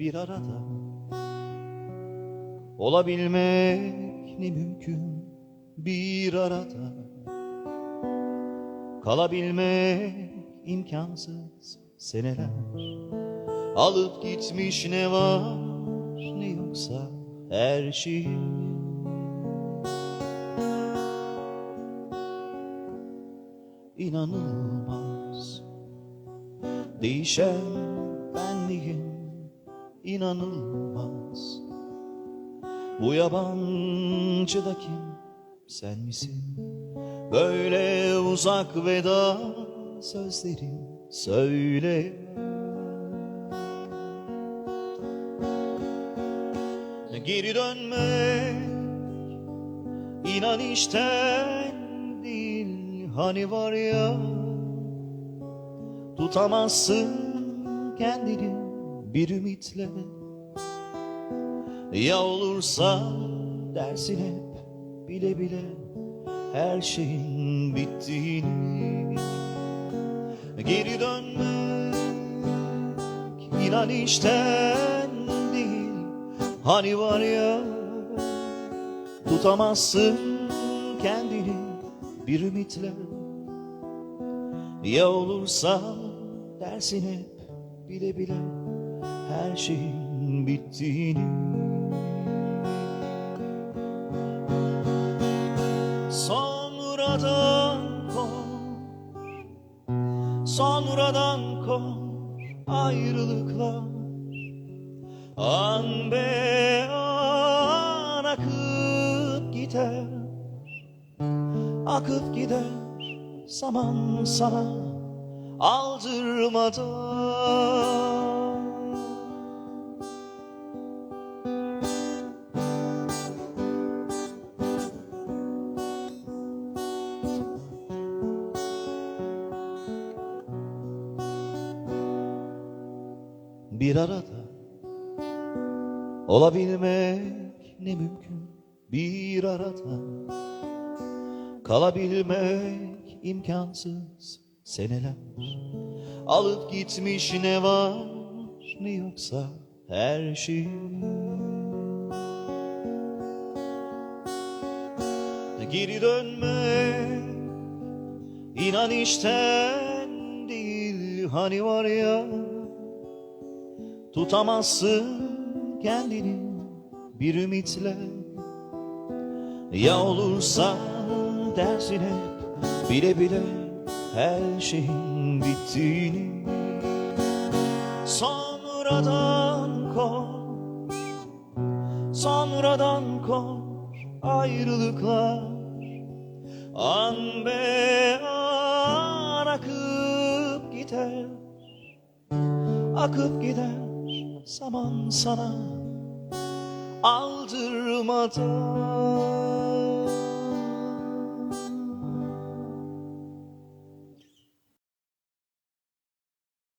bir arada. Olabilmek ne mümkün bir arada. Kalabilmek imkansız seneler. Alıp gitmiş ne var ne yoksa her şey. İnanılmaz. Değişen benliğim inanılmaz. Bu yabancı da kim sen misin? Böyle uzak veda sözlerin söyle. Geri dönmek inan işten değil Hani var ya Tutamazsın kendini bir ümitle. Ya olursa dersin hep bile bile Her şeyin bittiğini. Geri dönmek inan işten değil. Hani var ya Tutamazsın kendini bir ümitle. Ya olursa dersin hep bile bile Her şeyin bittiğini. Sonradan koş Sonradan koş ayrılıklar. An be an akıp gider Akıp gider zaman sana. Aldırmadan Bir arada Olabilmek ne mümkün? Bir arada Kalabilmek imkansız seneler. Alıp gitmiş ne var ne yoksa her şey. Geri dönmek inan işten değil Hani var ya Tutamazsın kendini bir ümitle. Ya olursa dersin hep bile bile her şeyin bittiğini. Sonradan koş, sonradan koş ayrılıklar. An be an akıp gider akıp gider zaman sana aldırmadan